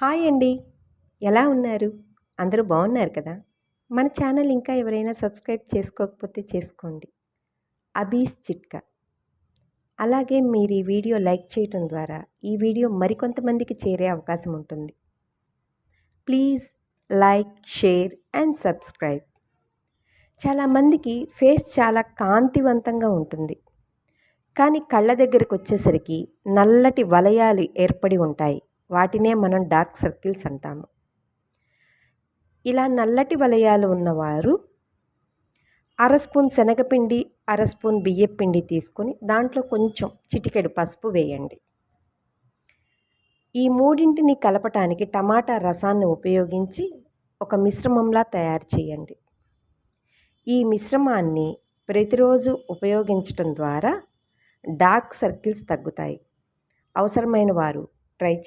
Hi అండి. ఎలా ఉన్నారు? అందరూ బాగున్నారు కదా? మన ఛానల్ ఇంకా ఎవరైనా సబ్స్క్రైబ్ చేసుకోకపోతే చేసుకోండి. అబీస్ చిట్కా. అలాగే మీరు ఈ వీడియో లైక్ చేయటం ద్వారా ఈ వీడియో మరికొంతమందికి చేరే అవకాశం ఉంటుంది. Please like share and subscribe. చాలామందికి ఫేస్ చాలా కాంతివంతంగా ఉంటుంది. కానీ కళ్ళ దగ్గరకు వచ్చేసరికి నల్లటి వలయాలు ఏర్పడి ఉంటాయి. వాటినే మనం డార్క్ సర్కిల్స్ అంటాము. ఇలా నల్లటి వలయాలు ఉన్నవారు అర స్పూన్ శనగపిండి అర స్పూన్ బియ్యపిండి తీసుకొని దాంట్లో కొంచెం చిటికెడు పసుపు వేయండి. ఈ మూడింటిని కలపటానికి టమాటా రసాన్ని ఉపయోగించి ఒక మిశ్రమంలా తయారు చేయండి. ఈ మిశ్రమాన్ని ప్రతిరోజు ఉపయోగించటం ద్వారా డార్క్ సర్కిల్స్ తగ్గుతాయి. అవసరమైన వారు ట్రై చే